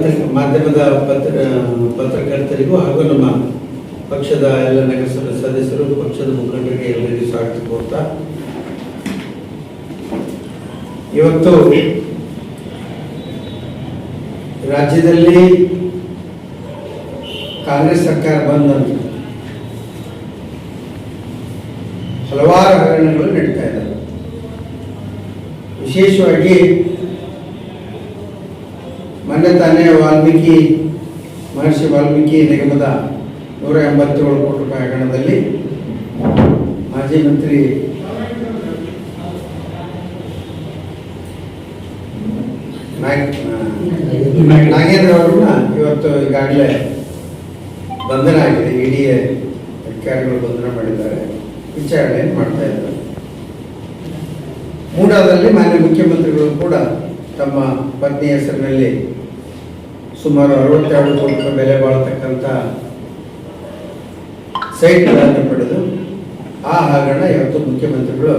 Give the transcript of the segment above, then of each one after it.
ಪತ್ರಿಕೆ, ಮಾಧ್ಯಮದ ಪತ್ರ ಪತ್ರಕರ್ತರಿಗೂ ಹಾಗೂ ನಮ್ಮ ಪಕ್ಷದ ಎಲ್ಲ ನಗರಸಭೆ ಸದಸ್ಯರು, ಪಕ್ಷದ ಮುಖಂಡರಿಗೆ ಎಲ್ಲರಿಗೂ ಸ್ವಾಗತ ಕೋರ್ತಾ ಇವತ್ತು ರಾಜ್ಯದಲ್ಲಿ ಕಾಂಗ್ರೆಸ್ ಸರ್ಕಾರ ಬಂದ ಹಲವಾರು ಹಗರಣಗಳು ನಡೀತಾ ಇದ್ದಾವೆ. ವಿಶೇಷವಾಗಿ ಮೊನ್ನೆ ತಾನೇ ವಾಲ್ಮೀಕಿ ಮಹರ್ಷಿ ವಾಲ್ಮೀಕಿ ನಿಗಮದ ನೂರ ಎಂಬತ್ತೇಳು ಕೋಟಿ ರೂಪಾಯಿ ಹಗರಣದಲ್ಲಿ ಮಾಜಿ ಮಂತ್ರಿ ನಾಗ್- ನಾಗೇಂದ್ರ ಅವರನ್ನ ಇವತ್ತು ಈಗಾಗಲೇ ಬಂಧನ ಆಗಿದೆ. ಇಡೀ ಅಧಿಕಾರಿಗಳು ಬಂಧನ ಮಾಡಿದ್ದಾರೆ. ವಿಚಾರಣೆಯನ್ನು ಮಾಡ್ತಾ ಇದ್ದಾರೆ. ಮೂಡಾದಲ್ಲಿ ಮಾನ್ಯ ಮುಖ್ಯಮಂತ್ರಿಗಳು ಕೂಡ ತಮ್ಮ ಪತ್ನಿ ಹೆಸರಿನಲ್ಲಿ ಸುಮಾರು ಅರವತ್ತೆರಡು ಕೋಟಿ ರೂಪಾಯಿ ಬೆಲೆ ಬಾಳ್ತಕ್ಕಂಥ ಸೈಟ್ಗಳನ್ನು ಪಡೆದು ಆ ಹಗರಣ ಇವತ್ತು ಮುಖ್ಯಮಂತ್ರಿಗಳು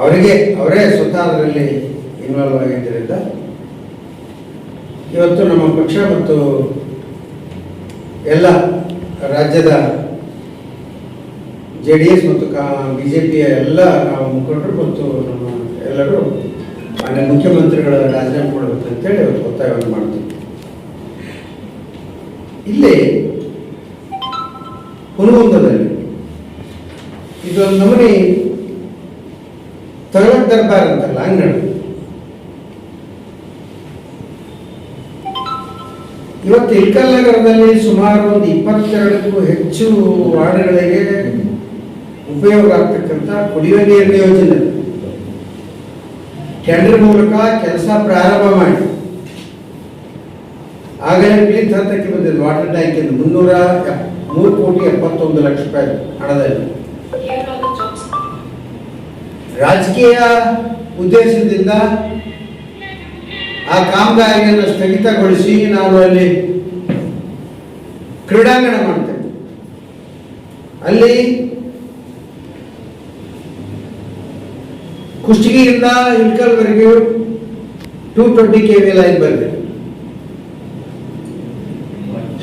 ಅವರಿಗೆ, ಅವರೇ ಸ್ವತಃ ಅದರಲ್ಲಿ ಇನ್ವಾಲ್ವ್ ಆಗಿದ್ದರಿಂದ ಇವತ್ತು ನಮ್ಮ ಪಕ್ಷ ಮತ್ತು ಎಲ್ಲ ರಾಜ್ಯದ ಜೆ ಡಿ ಎಸ್ ಮತ್ತು ಕಾ, ಬಿ ಜೆ ಪಿಯ ಎಲ್ಲ ನಾವು ಮುಖಂಡರು ಮತ್ತು ನಮ್ಮ ಎಲ್ಲರೂ ಮಾನ್ಯ ಮುಖ್ಯಮಂತ್ರಿಗಳ ರಾಜೀನಾಮೆ ಕೊಡಬೇಕು ಅಂತೇಳಿ ಅವರು ಒತ್ತಾಯವನ್ನು ಮಾಡ್ತೀವಿ ಇಲ್ಲಿ, ಹುನಗುಂದದಲ್ಲಿ, ಇದೊಂದು ನಮೂನಿ ತರಳ ದರ್ಬಾರ್ ಅಂತಲ್ಲ, ಅಂಗಡಿ. ಇವತ್ತು ಇಲ್ಕಲ್ ನಗರದಲ್ಲಿ ಸುಮಾರು ಒಂದು ಇಪ್ಪತ್ತೆರಡಕ್ಕೂ ಹೆಚ್ಚು ವಾರ್ಡ್ಗಳಿಗೆ ಉಪಯೋಗ ಆಗ್ತಕ್ಕಂಥ ಕುಡಿಯುವ ನೀರಿನ ಯೋಜನೆ. ಟೆಂಡರ್ ಮೂಲಕ ಕೆಲಸ ಪ್ರಾರಂಭ ಮಾಡಿ. ಆಗಲೇ ಪ್ಲೀತ್ ಹಂತಕ್ಕೆ ಬಂದಿದ್ದು ವಾಟರ್ ಟ್ಯಾಂಕ್ ಮುನ್ನೂರ ಮೂರು ಕೋಟಿ ಎಪ್ಪತ್ತೊಂದು ಲಕ್ಷ ರೂಪಾಯಿ ಹಣದಲ್ಲಿ. ರಾಜಕೀಯ ಉದ್ದೇಶದಿಂದ ಆ ಕಾಮಗಾರಿಯನ್ನು ಸ್ಥಗಿತಗೊಳಿಸಿ ನಾನು ಅಲ್ಲಿ ಕ್ರೀಡಾಂಗಣ ಮಾಡ್ತೇನೆ. ಅಲ್ಲಿ ಕುಷ್ಟಗಿಯಿಂದ ಇಳ್ಕಲ್ವರೆಗೆ two twenty K V line ಬಂದಿದೆ.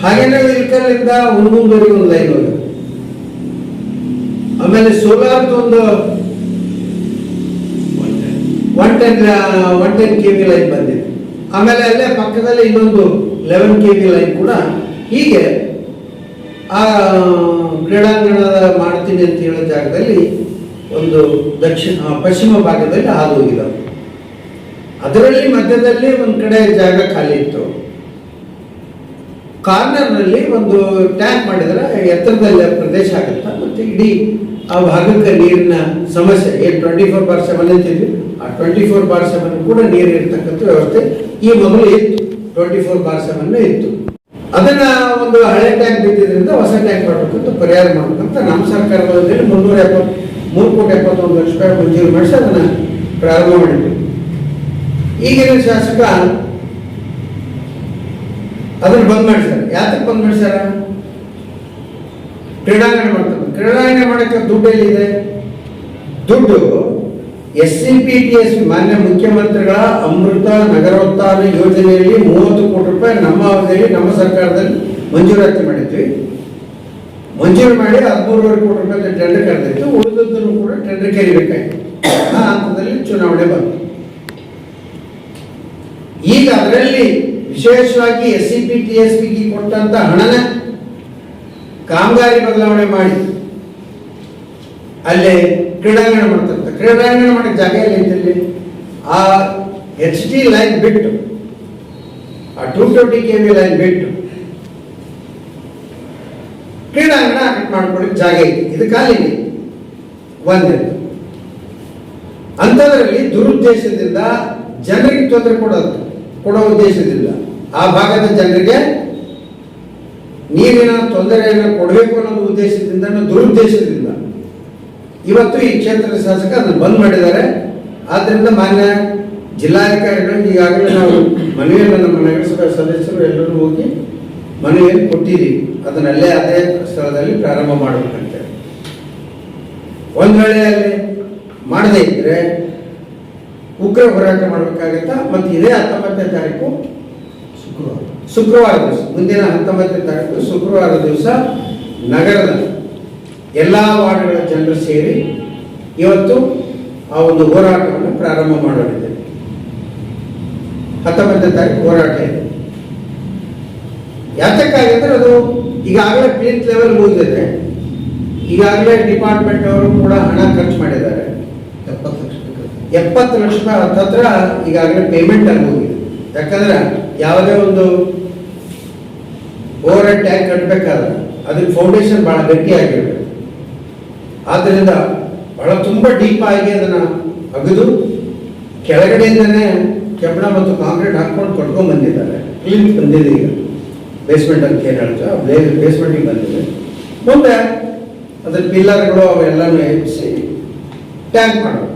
ಹಾಗೇನೆ ಇಳ್ಕಲ್ಲಿಂದ ಹುಣಗುಂದವರೆಗೆ ಒಂದು ಲೈನ್ ಇದೆ ಆಮೇಲೆ ಸೋಲಾರ್ದು ಒಂದು one ten one ten K V line ಬಂದಿದೆ. ಆಮೇಲೆ ಅಲ್ಲೇ ಪಕ್ಕದಲ್ಲಿ ಇನ್ನೊಂದು ಲೆವೆನ್ ಕೆ ವಿ ಲೈನ್ ಕೂಡ ಹೀಗೆ, ಆ ಕ್ರೀಡಾಂಗಣ ಮಾಡ್ತೀನಿ ಅಂತ ಹೇಳೋ ಜಾಗದಲ್ಲಿ ಒಂದು ದಕ್ಷಿಣ ಪಶ್ಚಿಮ ಭಾಗದಲ್ಲಿ ಹಾದು ಹೋಗಿದ್ದಾವೆ ಅದರಲ್ಲಿ ಮಧ್ಯದಲ್ಲಿ ಒಂದು ಕಡೆ ಜಾಗ ಖಾಲಿ ಇತ್ತು. ಕಾರ್ನರ್ನಲ್ಲಿ ಒಂದು ಟ್ಯಾಂಕ್ ಮಾಡಿದ್ರೆ ಎತ್ತರದಲ್ಲಿ ಪ್ರದೇಶ ಆಗುತ್ತಾ, ಮತ್ತೆ ಇಡೀ ಆ ಭಾಗಕ್ಕೆ ನೀರಿನ ಸಮಸ್ಯೆ ಏನು ಟ್ವೆಂಟಿ ಫೋರ್ ಬಾರ್ ಸೆವೆನ್ ಅಂತಿದ್ವಿ ಆ ಟ್ವೆಂಟಿ ಫೋರ್ ಬಾರ್ ಸೆವೆನ್ ಕೂಡ ನೀರು ಇರ್ತಕ್ಕಂಥ ವ್ಯವಸ್ಥೆ ಈ ಮೊದಲು ಇತ್ತು. ಟ್ವೆಂಟಿ ಫೋರ್ ಬಾರ್ ಸೆವೆನ್ ಇತ್ತು. ಅದನ್ನ ಒಂದು ಹಳೆ ಟ್ಯಾಂಕ್ ಬಿದ್ದಿದ್ರಿಂದ ಹೊಸ ಟ್ಯಾಂಕ್ ಮಾಡಬೇಕಂತ ಪರಿಹಾರ ಮಾಡಬೇಕಂತ ನಮ್ಮ ಸರ್ಕಾರದಲ್ಲಿ ಮುನ್ನೂರ ಎಪ್ಪತ್ತು ಮೂರು ಕೋಟಿ ಎಪ್ಪತ್ತೊಂದು ಲಕ್ಷ ರೂಪಾಯಿ ಮಂಜೂರು ಮಾಡಿಸಿ ಅದನ್ನ ಪ್ರಾರಂಭ ಮಾಡಿದ್ವಿ. ಈಗಿನ ಶಾಸಕ ಅದನ್ನು ಬಂದ್ ಮಾಡಿಸ್ಯಾರ ಯಾತಕ್ಕೆ ಬಂದ್ ಮಾಡಿಸ್ಯಾರ ಕ್ರೀಡಾಂಗಣ ಮಾಡ್ತಾರೆ. ಕ್ರೀಡಾಂಗಣ ಮಾಡಕ್ಕೆ ದುಡ್ಡು ಎಲ್ಲಿದೆ? ದುಡ್ಡು S C P T S ಮಾನ್ಯ ಮುಖ್ಯಮಂತ್ರಿಗಳ ಅಮೃತ ನಗರೋತ್ಥಾನ ಯೋಜನೆಯಲ್ಲಿ ಮೂವತ್ತು ಕೋಟಿ ರೂಪಾಯಿ ನಮ್ಮ ಅವಧಿಯಲ್ಲಿ ನಮ್ಮ ಸರ್ಕಾರದಲ್ಲಿ ಮಂಜೂರಾತಿ ಮಾಡಿದ್ವಿ. ಮಂಜೂರು ಮಾಡಿ ಹದಿಮೂರುವರೆ ಕೋಟಿ ರೂಪಾಯಿ ಟೆಂಡರ್ ಕರೆದಿತ್ತು ಉಳಿದದ್ದನ್ನು ಕೂಡ ಟೆಂಡರ್ ಕರಿಬೇಕಾಯ್ತು ಆ ಹಂತದಲ್ಲಿ ಚುನಾವಣೆ ಬಂತು. ಈಗ ಅದರಲ್ಲಿ ವಿಶೇಷವಾಗಿ S C P T S ಪಿಗೆ ಕೊಟ್ಟಂತ ಹಣನ ಕಾಮಗಾರಿ ಬದಲಾವಣೆ ಮಾಡಿ ಅಲ್ಲೇ ಕ್ರೀಡಾಂಗಣ ಮಾಡ್ತಂತ ಕ್ರೀಡಾಂಗಣ ಮಾಡಿದ ಜಾಗ ಎಲ್ಲಿ ಆ ಎಚ್ ಡಿ ಲೈನ್ ಬಿಟ್ಟು, ಆ two twenty K V line ಬಿಟ್ಟು ಕ್ರೀಡಾಂಗಣ ಮಾಡ್ಕೊಳಕ್ಕೆ ಜಾಗ ಐತಿ. ಇದು ಖಾಲಿ ಇದೆ. ಒಂದೇ. ಅಂಥದ್ರಲ್ಲಿ ದುರುದ್ದೇಶದಿಂದ ಜನರಿಗೆ ತೊಂದರೆ ಕೊಡೋದು, ಕೊಡೋ ಉದ್ದೇಶದಿಂದ. ಆ ಭಾಗದ ಜನರಿಗೆ ನೀರಿನ ತೊಂದರೆಯನ್ನು ಕೊಡಬೇಕು ಅನ್ನೋ ಉದ್ದೇಶದಿಂದ ದುರುದ್ದೇಶದಿಂದ. ಇವತ್ತು ಈ ಕ್ಷೇತ್ರದ ಶಾಸಕ ಅದನ್ನು ಬಂದ್ ಮಾಡಿದ್ದಾರೆ. ಆದ್ದರಿಂದ ಮಾನ್ಯ ಜಿಲ್ಲಾಧಿಕಾರಿಗಳು ಈಗಾಗಲೇ ನಾವು ಮನವಿಯನ್ನು ನಮ್ಮ ನಗರಸಭೆ ಸದಸ್ಯರು ಎಲ್ಲರೂ ಹೋಗಿ ಮನವಿಯನ್ನು ಕೊಟ್ಟಿರಿ ಅದನ್ನಲ್ಲೇ ಅದೇ ಸ್ಥಳದಲ್ಲಿ ಪ್ರಾರಂಭ ಮಾಡಬೇಕಂತೆ. ಒಂದ್ ವೇಳೆ ಅಲ್ಲಿ ಮಾಡದೇ ಇದ್ರೆ ಉಗ್ರ ಹೋರಾಟ ಮಾಡಬೇಕಾಗತ್ತಾ? ಮತ್ತು ಇದೇ ಹತ್ತೊಂಬತ್ತನೇ ತಾರೀಕು ಶುಕ್ರವಾರ. ಶುಕ್ರವಾರ ದಿವಸ, ಮುಂದಿನ ಹತ್ತೊಂಬತ್ತನೇ ತಾರೀಕು ಶುಕ್ರವಾರ ದಿವಸ ನಗರದ ಎಲ್ಲ ವಾರ್ಡ್ಗಳ ಜನರು ಸೇರಿ ಇವತ್ತು ಆ ಒಂದು ಹೋರಾಟವನ್ನು ಪ್ರಾರಂಭ ಮಾಡೋರಿದೆ ಹತ್ತೊಂಬತ್ತನೇ ತಾರೀಕು ಹೋರಾಟ ಇದೆ. ಯಾತಕ್ಕಾಗಿದ್ರೆ ಅದು? ಈಗಾಗಲೇ ಪೀಕ್ ಲೆವೆಲ್ ಮುಗಿದಿದೆ. ಈಗಾಗಲೇ ಡಿಪಾರ್ಟ್ಮೆಂಟ್ ಅವರು ಕೂಡ ಹಣ ಖರ್ಚು ಮಾಡಿದ್ದಾರೆ. ಎಪ್ಪತ್ತು ಲಕ್ಷ ಹತ್ರ ಈಗಾಗಲೇ ಪೇಮೆಂಟ್ ಆಗಿ ಹೋಗಿದೆ ಯಾಕಂದ್ರೆ ಯಾವುದೇ ಒಂದು ಓವರ್ ಹೆಡ್ ಟ್ಯಾಂಕ್ ಕಟ್ಟಬೇಕಾದ್ರೆ ಅದಕ್ಕೆ ಫೌಂಡೇಶನ್ ಬಹಳ ಗಟ್ಟಿಯಾಗಿರಬೇಕು. ಆದ್ದರಿಂದ ಬಹಳ ತುಂಬ ಡೀಪ್ ಆಗಿ ಅದನ್ನ ಅಗದು ಕೆಳಗಡೆಯಿಂದನೇ ಕೆಬ್ಬಣ ಮತ್ತು ಕಾಂಕ್ರೀಟ್ ಹಾಕೊಂಡು ಕಟ್ಕೊಂಡು ಬಂದಿದ್ದಾರೆ. ಕ್ಲೀನ್ ಬಂದಿದೆ ಈಗ. ಬೇಸ್ಮೆಂಟ್ ಅಂತ ಏನು ಹೇಳ್ತಾರೆ ಬೇಸ್ಮೆಂಟಿಗೆ ಬಂದಿದೆ. ಮುಂದೆ ಅದ್ರ ಪಿಲ್ಲರ್ಗಳು ಅವೆಲ್ಲನೂ ಎಬ್ಬಿಸಿ ಟ್ಯಾಂಕ್ ಮಾಡೋದು.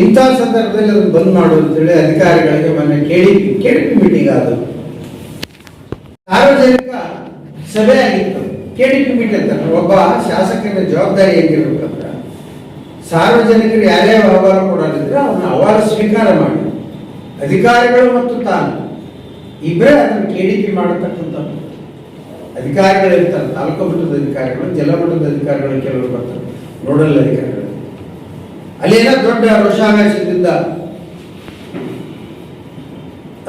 ಇಂಥ ಸಂದರ್ಭದಲ್ಲಿ ಅದನ್ನು ಬಂದ್ ಮಾಡು ಅಂತೇಳಿ ಅಧಿಕಾರಿಗಳಿಗೆ ಮೊನ್ನೆ ಕೇಳಿ ಕೆಡಿಪಿ ಮೀಟಿಂಗ್ ಆದ ಸಾರ್ವಜನಿಕ ಸಭೆ ಆಗಿತ್ತು. ಕೆಡಿಪಿ ಮೀಟಿಂಗ್ ಅಂತ ಒಬ್ಬ ಶಾಸಕನ ಜವಾಬ್ದಾರಿ ಹೆಂಗಿರ್ಬೇಕಂದ್ರ ಸಾರ್ವಜನಿಕರು ಯಾರ್ಯಾವ ವ್ಯವಹಾರ ಕೊಡೋದಿದ್ರೆ ಅವನ್ನ ಅವಾರ ಸ್ವೀಕಾರ ಮಾಡಿ. ಅಧಿಕಾರಿಗಳು ಮತ್ತು ತಾನು. ಇಬ್ಬರೇ ಅದನ್ನು ಕೆಡಿಪಿ ಮಾಡತಕ್ಕಂಥ ಅಧಿಕಾರಿಗಳು ಇರ್ತಾರೆ, ತಾಲೂಕು ಮಟ್ಟದ ಅಧಿಕಾರಿಗಳು ಜಲಮಟ್ಟದ ಮಟ್ಟದ ಅಧಿಕಾರಿಗಳು ಕೆಲವರು ಬರ್ತಾರೆ, ನೋಡಲ್ ಅಧಿಕಾರಿಗಳು. ಅಲ್ಲೇನೋ ದೊಡ್ಡ ರೋಷಾವೇಶದಿಂದ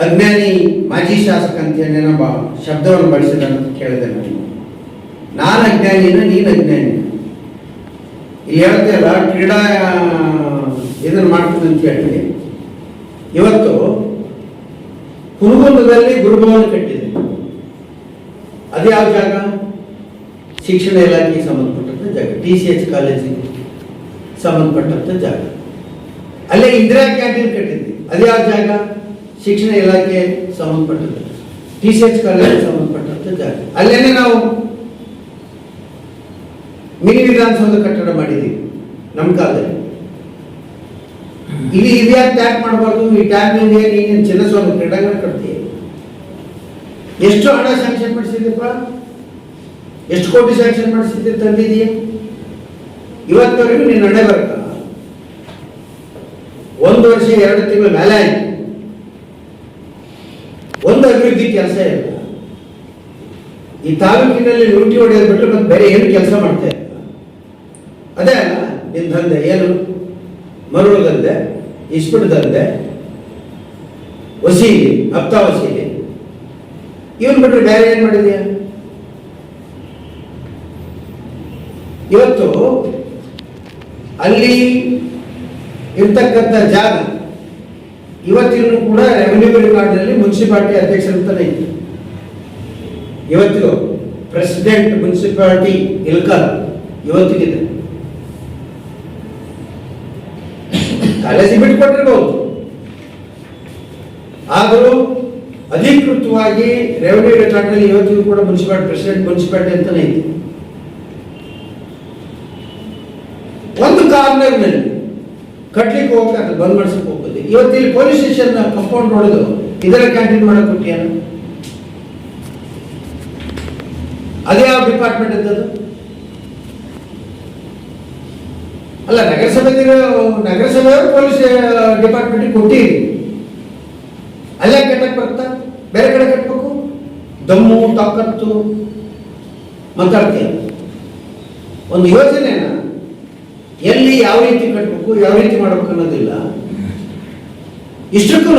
ಅಜ್ಞಾನಿ ಮಾಜಿ ಶಾಸಕ ಅಂತ ಏನೇನೋ ಶಬ್ದವನ್ನು ಬಳಸಿದ ಅಂತ ಕೇಳಿದೆ ನಾನು. ನಾನು ಅಜ್ಞಾನಿನ, ನೀನು ಅಜ್ಞಾನಿ ಹೇಳ್ತೀಯಲ್ಲ ಕ್ರೀಡಾ, ಇದನ್ನು ಮಾಡ್ತೀನಿ ಅಂತ ಹೇಳಿ ಇವತ್ತು ಹುನಗುಂದದಲ್ಲಿ ಗುರುಭವನ ಕಟ್ಟಿದೆ. ಅದು ಯಾವ ಜಾಗ? ಶಿಕ್ಷಣ ಇಲಾಖೆಗೆ ಸಂಬಂಧಪಟ್ಟಂತ ಜಾಗ, ಟಿ ಸಿ ಎಚ್ ಕಾಲೇಜಿಗೆ ಸಂಬಂಧಪಟ್ಟಂತ ಜಾಗ. ಅಲ್ಲೇ ಇಂದಿರಾ ಕ್ಯಾಂಟೀನ್ ಕಟ್ಟಿದ್ವಿ. ಅದ್ಯಾವ ಜಾಗ? ಶಿಕ್ಷಣ ಇಲಾಖೆ ಸಂಬಂಧಪಟ್ಟಂತ ಟಿ ಸಿ ಎಚ್ ಕಾಲೇಜ್ ಸಂಬಂಧಪಟ್ಟಂತ ಜಾಗ. ಅಲ್ಲೇನೆ ನಾವು ಮಿನಿ ವಿಧಾನಸೌಧ ಕಟ್ಟಡ ಮಾಡಿದ್ದೀವಿ ನಮ್ಮ ಕಾಲದಲ್ಲಿ. ಇಲ್ಲಿ ಇದ್ಯಾಕೆ ಟ್ಯಾಕ್ ಮಾಡಬಾರ್ದು, ಈ ಟ್ಯಾಕ್ ನೀನು ಚಿನ್ನಸ್ವಾಮಿ ಕ್ರೀಡಾಂಗಣ ಕಟ್ತೀಯ ಎಷ್ಟು ಹಣ ಸ್ಯಾಂಕ್ಷನ್ ಮಾಡಿಸಿದ್ಯಪ್ಪ? ಎಷ್ಟು ಕೋಟಿ ಸ್ಯಾಂಕ್ಷನ್ ಮಾಡಿಸಿದ್ದೆ ತಂದಿದೀಯ ಇವತ್ತವರೆಗೂ ನೀನು ನಡೆ ಬರ್ತ ಒಂದು ವರ್ಷ, ಎರಡು ತಿಂಗಳ ಮೇಲೆ ಆಯ್ತು. ಒಂದು ಅಭಿವೃದ್ಧಿ ಕೆಲಸ ಇಲ್ಲ. ಈ ತಾಲೂಕಿನಲ್ಲಿ ಲೂಟಿ ಹೊಡೆಯೋದು ಬಿಟ್ಟು ಮತ್ತೆ ಬೇರೆ ಏನು ಕೆಲಸ ಮಾಡ್ತಾ ಇಲ್ಲ. ಅದೇ ಅಲ್ಲ ನಿನ್ನ ತಂದೆ ಏನು? ಮರಳು ದಂಧೆ ಇಸ್ಪಿಟ್ ದಂಧೆ ವಸೀಲಿ ಹಪ್ತಾ ವಸೀಲಿ ಇವನ್ ಬಿಟ್ರೆ ಬೇರೆ ಏನ್ ಮಾಡಿದ್ಯಾ? ಇವತ್ತು ಅಲ್ಲಿ ಇರ್ತಕ್ಕಂಥ ಜಾಗ ಇವತ್ತಿಗೂ ಕೂಡ ರೆವೆನ್ಯೂ ರೆಕಾರ್ಡ್ನಲ್ಲಿ ಮುನ್ಸಿಪಾಲಿಟಿ ಅಧ್ಯಕ್ಷರಂತಲೇ ಇತ್ತು ಇವತ್ತು ಪ್ರೆಸಿಡೆಂಟ್ ಮುನ್ಸಿಪಾಲಿಟಿ ಇಲ್ಕಲ್ ಇವತ್ತಿಗಿದೆ. ಕಾಲೇಜಿ ಬಿಟ್ಕೊಟ್ಟಿರ್ಬೋದು ಆದರೂ ಅಧಿಕೃತವಾಗಿ ರೆವೆನ್ಯೂ ಡಿಪಾರ್ಟ್ಮೆಂಟ್ ಇವತ್ತಿಗೂ ಕೂಡ ಮುನ್ಸಿಪಾಲ್ಟಿ ಪ್ರೆಸಿಡೆಂಟ್ ಮುನ್ಸಿಪಾಲ್ಟಿ ಅಂತಾನೆ ಇದೆ. ಒಂದು ಕಾರ್ನರ್ನಲ್ಲಿ ಕಟ್ಲಿಕ್ಕೆ ಹೋಗಕ್ಕೆ ಅದು ಬಂದ್ ಮಾಡಿಸಕ್ಕೆ ಹೋಗ್ಬೋದು ಇವತ್ತು ಇಲ್ಲಿ ಪೊಲೀಸ್ ಸ್ಟೇಷನ್ ಕಂಪೌಂಡ್ ನೋಡಿದ್ರು ಇದರ ಕ್ಯಾಂಟೀನ್ ಮಾಡಕ್ ಕೊಟ್ಟಿಯಾನ ಅದೇ ಯಾವ ಡಿಪಾರ್ಟ್ಮೆಂಟ್ ಇದ್ದದು ಅಲ್ಲ ನಗರಸಭೆ ನಗರಸಭೆಯವರು ಪೊಲೀಸ್ ಡಿಪಾರ್ಟ್ಮೆಂಟ್ ಕೊಟ್ಟಿರಿ. ಅಲ್ಲೇ ಕಟ್ಟಕ್ ಬರ್ತಾ ಬೇರೆ ಕಡೆ ಕಟ್ಟಬೇಕು ದಮ್ಮು, ತಾಕತ್ತು ಮಾತಾಡ್ತೀಯ? ಒಂದು ಯೋಜನೆನ ಎಲ್ಲಿ ಯಾವ ರೀತಿ ಕಟ್ಟಬೇಕು ಯಾವ ರೀತಿ ಮಾಡ್ಬೇಕು ಅನ್ನೋದಿಲ್ಲ. ಇಷ್ಟಕ್ಕೂ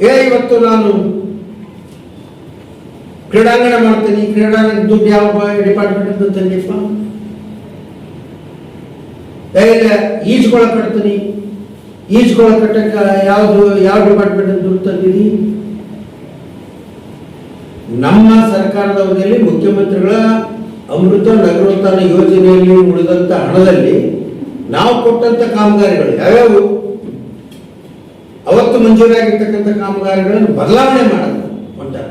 ಏ, ಇವತ್ತು ನಾನು ಕ್ರೀಡಾಂಗಣ ಮಾಡ್ತೀನಿ ಕ್ರೀಡಾಂಗಣ ದುಡ್ಡು ಯಾವ ಡಿಪಾರ್ಟ್ಮೆಂಟ್ ಅಂತ ತಂದಿಪ್ಪ ಇಲ್ಲ ಈಜ್ಕೊಳ ಕಟ್ತೀನಿ ಈಜ್ಕೊಳ ಕಟ್ಟಕ್ಕ ಯಾವ್ದು, ಯಾವ ಡಿಪಾರ್ಟ್ಮೆಂಟ್ ದುಡ್ಡು ತಂದಿದಿ ನಮ್ಮ ಸರ್ಕಾರದ ಅವಧಿಯಲ್ಲಿ ಮುಖ್ಯಮಂತ್ರಿಗಳ ಅಮೃತ ನಗರೋತ್ಥಾನ ಯೋಜನೆಯಲ್ಲಿ ಉಳಿದಂತ ಹಣದಲ್ಲಿ ನಾವು ಕೊಟ್ಟಂತ ಕಾಮಗಾರಿಗಳು ಯಾವ್ಯಾವು? ಅವತ್ತು ಮಂಜೂರಾಗಿರ್ತಕ್ಕಂಥ ಕಾಮಗಾರಿಗಳನ್ನು ಬದಲಾವಣೆ ಮಾಡೋದು ಹೊಂಟಾರ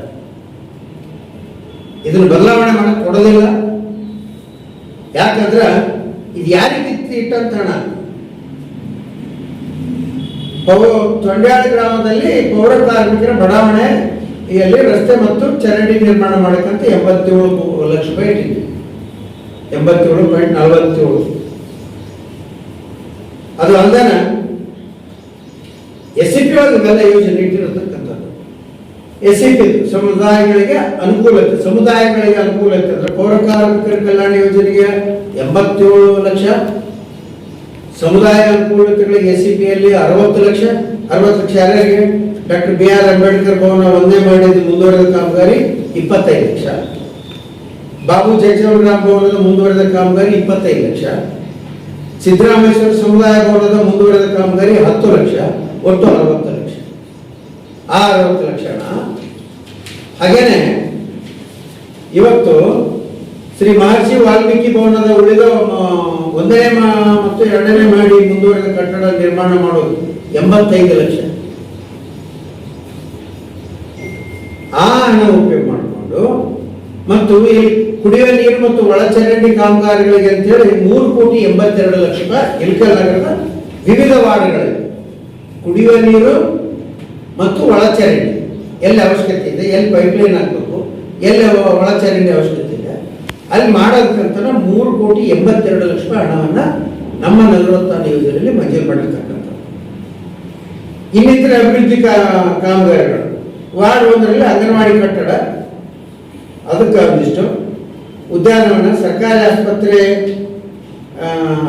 ಇದನ್ನು ಬದಲಾವಣೆ ಮಾಡಕ್ ಕೊಡೋದಿಲ್ಲ. ಯಾಕಂದ್ರೆ ಇದು ಯಾರಿಗೆ ಇಟ್ಟಂತ ಹಣ ತೊಂಡ್ಯಾಳ ಗ್ರಾಮದಲ್ಲಿ ಪೌರ ಕಾರ್ಮಿಕರ ಬಡಾವಣೆ ಇಲ್ಲಿ ರಸ್ತೆ ಮತ್ತು ಚರಂಡಿ ನಿರ್ಮಾಣ ಮಾಡಕ್ಕಂತ ಎಂಬತ್ತೇಳು ಲಕ್ಷ ರೂಪಾಯಿ ಇಟ್ಟಿದ್ವಿ. ಎಂಬತ್ತೇಳು ಪಾಯಿಂಟ್ ನಲವತ್ತೇಳು. ಅದು ಅಲ್ದನ ಇವೆಲ್ಲ ಯೋಜನೆ ಇಟ್ಟಿರತಕ್ಕಂಥದ್ದು. ಎಸ್ ಪಿ ಸಮುದಾಯಗಳಿಗೆ ಅನುಕೂಲತೆ ಸಮುದಾಯಗಳಿಗೆ ಅನುಕೂಲತೆ ಅಂದ್ರೆ ಪೌರ ಕಾರ್ಮಿಕರ ಕಲ್ಯಾಣ ಯೋಜನೆಗೆ ಎಂಬತ್ತೇಳು ಲಕ್ಷ ಸಮುದಾಯ ಅನುಕೂಲತೆಗಳಿಗೆ ಎಸ್ ಸಿ ಪಿಯಲ್ಲಿ ಅರವತ್ತು ಲಕ್ಷ ಅರವತ್ತು ಲಕ್ಷ ಯಾರಿಗೆ ಡಾಕ್ಟರ್ ಬಿ ಆರ್ ಅಂಬೇಡ್ಕರ್ ಭವನ ಒಂದೇ ಮಾಡಿದ ಮುಂದುವರೆದ ಕಾಮಗಾರಿ ಇಪ್ಪತ್ತೈದು ಲಕ್ಷ. ಬಾಬು ಜಗಜೀವನರಾಮ್ ಭವನದ ಮುಂದುವರೆದ ಕಾಮಗಾರಿ ಇಪ್ಪತ್ತೈದು ಲಕ್ಷ. ಸಿದ್ದರಾಮೇಶ್ವರ ಸಮುದಾಯ ಭವನದ ಮುಂದುವರೆದ ಕಾಮಗಾರಿ ಹತ್ತು ಲಕ್ಷ, ಒಟ್ಟು ಅರವತ್ತು ಲಕ್ಷ. ಆ ಅರವತ್ತು ಲಕ್ಷ ಹಾಗೇನೆ, ಇವತ್ತು ಶ್ರೀ ಮಹರ್ಷಿ ವಾಲ್ಮೀಕಿ ಭವನದ ಉಳಿದ ಒಂದನೇ ಮತ್ತು ಎರಡನೇ ಮಾಡಿ ಮುಂದುವರೆದ ಕಟ್ಟಡ ನಿರ್ಮಾಣ ಮಾಡೋದು ಎಂಬತ್ತೈದು ಲಕ್ಷ. ಆ ಹಣ ಉಪಯೋಗ ಮಾಡಿಕೊಂಡು ಮತ್ತು ಈ ಕುಡಿಯುವ ನೀರು ಮತ್ತು ಒಳಚರಂಡಿ ಕಾಮಗಾರಿಗಳಿಗೆ ಅಂತೇಳಿ ಮೂರು ಕೋಟಿ ಎಂಬತ್ತೆರಡು ಲಕ್ಷ ರೂಪಾಯಿ ಇಳಕಲ್ ನಗರದ ವಿವಿಧ ವಾರ್ಡ್ಗಳಲ್ಲಿ ಕುಡಿಯುವ ನೀರು ಮತ್ತು ಒಳಚರಂಡಿ. ಎಲ್ಲಿ ಅವಶ್ಯಕತೆ ಇದೆ? ಎಲ್ಲಿ ಪೈಪ್ಲೈನ್ ಹಾಕಬೇಕು? ಎಲ್ಲಿ ಒಳಚರಂಡಿ ಅವಶ್ಯಕತೆ ಇದೆ? ಅಲ್ಲಿ ಮಾಡೋದಕ್ಕಂತ ಮೂರು ಕೋಟಿ ಎಂಬತ್ತೆರಡು ಲಕ್ಷ ರೂಪಾಯಿ ಹಣವನ್ನ ನಮ್ಮ ನಗರೋತ್ಥಾನ ಯೋಜನೆಯಲ್ಲಿ ಮಂಜೂರು ಮಾಡಿರ್ತಕ್ಕಂಥ ಇನ್ನಿತರ ಅಭಿವೃದ್ಧಿ ಕಾಮಗಾರಿಗಳು. ವಾರ್ಡ್ ಒಂದರಲ್ಲಿ ಅಂಗನವಾಡಿ ಕಟ್ಟಡ ಅದಕ್ಕೆ ಒಂದಿಷ್ಟು ಉದ್ಯಾನವನ, ಸರ್ಕಾರಿ ಆಸ್ಪತ್ರೆ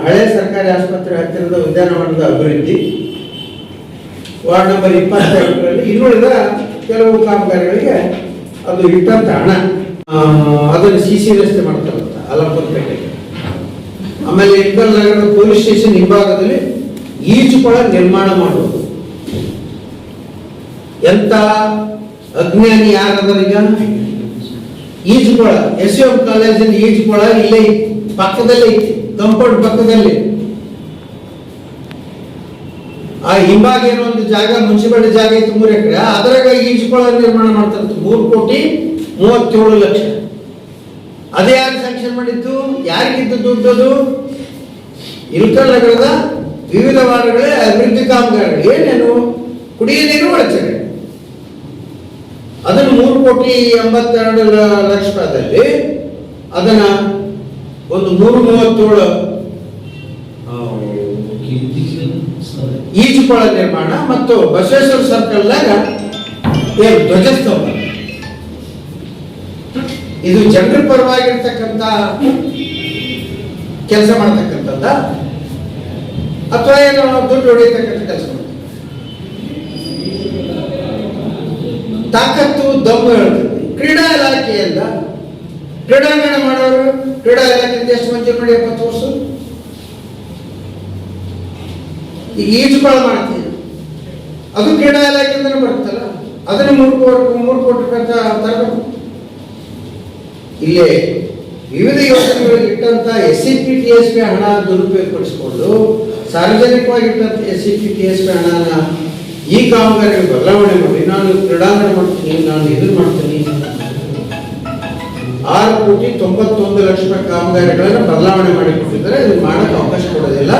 ಹಳೆ ಸರ್ಕಾರಿ ಆಸ್ಪತ್ರೆ ಹತ್ತಿರದ ಉದ್ಯಾನವನದ ಅಭಿವೃದ್ಧಿ. ವಾರ್ಡ್ ನಂಬರ್ ಇಪ್ಪತ್ತೆರಡರಲ್ಲಿ ಇನ್ನುಳಿದ ಕೆಲವು ಕಾಮಗಾರಿಗಳಿಗೆ ಅದು ಇಟ್ಟಂತ ಹಣ. ಅದನ್ನು ಸಿ ಸಿ ರಸ್ತೆ ಮಾಡ್ತಾರಂತ ಅಲಂಪುರಪೇಟೆಗೆ ಆಮೇಲೆ ಇಳ್ಕಲ್ ನಗರದ ಪೊಲೀಸ್ ಸ್ಟೇಷನ್ ಹಿಂಭಾಗದಲ್ಲಿ ಈಜುಕೊಳ ನಿರ್ಮಾಣ ಮಾಡುವುದು. ಎಂತ ಅಜ್ಞಾನಿ ಯಾರದರೀಗ ಈಜುಕೊಳ, ಎಸ್ ಎಂ ಕಾಲೇಜಿನ ಈಜುಕೊಳ ಇಲ್ಲೇ ಪಕ್ಕದಲ್ಲಿ ಕಂಪೌಂಡ್ ಪಕ್ಕದಲ್ಲಿ. ಆ ಹಿಂಭಾಗ ಏನೋ ಒಂದು ಜಾಗ, ಮುನ್ಸಿಪಾಲಿಟಿ ಜಾಗ ಇತ್ತು ಮೂರು ಎಕರೆ, ಅದರಾಗ ಈಜುಕೊಳ ನಿರ್ಮಾಣ ಮಾಡ್ತಾರೆ ಮೂರು ಕೋಟಿ ಮೂವತ್ತೇಳು ಲಕ್ಷ. ಅದೇ ಯಾರು ಸ್ಯಾಂಕ್ಷನ್ ಮಾಡಿದ್ದು? ಯಾರಿಗಿದ್ದು ದುಡ್ಡು ಇಲ್ಕಲ್ ನಗರದ ವಿವಿಧ ವಾರ್ಡ್ಗಳೇ ಅಭಿವೃದ್ಧಿ ಕಾಮಗಾರಿಗಳು. ಏನೇನು? ಕುಡಿಯ ನೀರು ಒಳಚರಂಡಿ. ಅದನ್ನು ಮೂರು ಕೋಟಿ ಎಂಬತ್ತೆರಡು ಲಕ್ಷದಲ್ಲಿ ಅದನ್ನ ಒಂದು ನೂರ ಮೂವತ್ತೇಳು ಈಜುಕೊಳ ನಿರ್ಮಾಣ ಮತ್ತು ಬಸವೇಶ್ವರ ಸರ್ಕಲ್ನಾಗ ಏನು ಧ್ವಜಸ್ತಂಭ. ಇದು ಜನರ ಪರವಾಗಿರ್ತಕ್ಕಂಥ ಕೆಲಸ ಮಾಡ್ತಕ್ಕಂಥದ್ದ ಅಥವಾ ಏನೋ ದುಡ್ಡು ಹೊಡೆಯತಕ್ಕಂಥ ಕೆಲಸ ತಾಕತ್ತು, ದಮ್ಮು ಹೇಳ್ತದೆ ಕ್ರೀಡಾ ಇಲಾಖೆಯಿಂದ ಕ್ರೀಡಾಂಗಣ ಮಾಡೋರು, ಕ್ರೀಡಾ ಇಲಾಖೆಯಿಂದ ಎಷ್ಟು ಮಂಜೂರು ಮಾಡಿ ಎಪ್ಪತ್ತು ವರ್ಷ? ಈಗ ಈಜುಕೊಳ ಮಾಡ್ತೀವಿ. ಅದು ಕ್ರೀಡಾ ಇಲಾಖೆಯಿಂದನೇ ಬರುತ್ತಲ್ಲ. ಅದನ್ನ ಮೂರು ಕೋಟಿ ಮೂರು ಕೋಟಿ ರೂಪಾಯಿ ತರಬೇಕು. ಇಲ್ಲೇ ವಿವಿಧ ಯೋಜನೆಗಳಿಗೆ ಇಟ್ಟಂತ S C P T S P ಹಣ ದುರುಪಯೋಗಪಡಿಸಿಕೊಂಡು ಸಾರ್ವಜನಿಕವಾಗಿ ಇಟ್ಟಂತ S C P T S ಹಣನ ಈ ಕಾಮಗಾರಿಗೆ ಬದಲಾವಣೆ ಮಾಡಿ, ನಾನು ಕ್ರೀಡಾಂಗಣ ಮಾಡ್ತೀನಿ, ನಾನು ಎದುರು ಮಾಡ್ತೀನಿ. ಆರು ಕೋಟಿ ತೊಂಬತ್ತೊಂದು ಲಕ್ಷ ಕಾಮಗಾರಿಗಳನ್ನು ಬದಲಾವಣೆ ಮಾಡಿಕೊಟ್ಟಿದ್ದಾರೆ. ಇದು ಮಾಡಕ್ಕೆ ಅವಕಾಶ ಕೊಡೋದಿಲ್ಲ.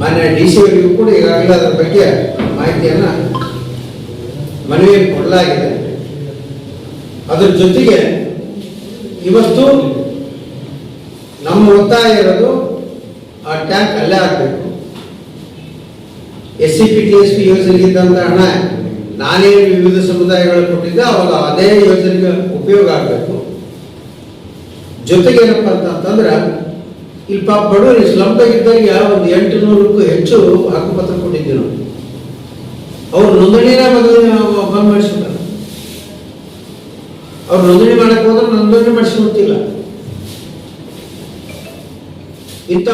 ಮಾನ್ಯ ಡಿ ಸಿ ಅವರಿಗೂ ಕೂಡ ಈಗಾಗಲೇ ಅದರ ಬಗ್ಗೆ ಮಾಹಿತಿಯನ್ನ ಮನವಿ ಕೊಡಲಾಗಿದೆ. ಅದ್ರ ಜೊತೆಗೆ ಇವತ್ತು ನಮ್ಮ ಒತ್ತಾಯ ಇರೋದು ಆ ಟ್ಯಾಂಕ್ ಅಲ್ಲೇ ಆಗಬೇಕು S C P T S P ಯೋಜನೆಗಿದ್ದಂತ ಹಣ ನಾನೇ ವಿವಿಧ ಸಮುದಾಯಗಳು ಕೊಟ್ಟಿದ್ದೆ, ಅವಾಗ ಅದೇ ಯೋಜನೆಗೆ ಉಪಯೋಗ ಆಗಬೇಕು. ಜೊತೆಗೆ ಏನಪ್ಪ ಅಂತಂದ್ರೆ, ಇಲ್ಲಿ ಪಾಪ ಬಡವರು ಸ್ಲಮ್ದಾಗಿದ್ದವರಿಗೆ ಒಂದು ಎಂಟು ನೂರಕ್ಕೂ ಹೆಚ್ಚು ಹಕ್ಕುಪತ್ರ ಕೊಟ್ಟಿದ್ದೆ ನಾವು ಅವ್ರು ನೋಂದಣಿನ ಬಂದ್ ಮಾಡಿಸ್ಬಿಟ್ಟಾರೆ ಅವ್ರು ನೋಂದಣಿ ಮಾಡಕ್ ಹೋದ್ರೆ ನೋಂದಣಿ ಮಾಡಿಸ್ಕೊಡ್ತಿಲ್ಲ ಇಂಥ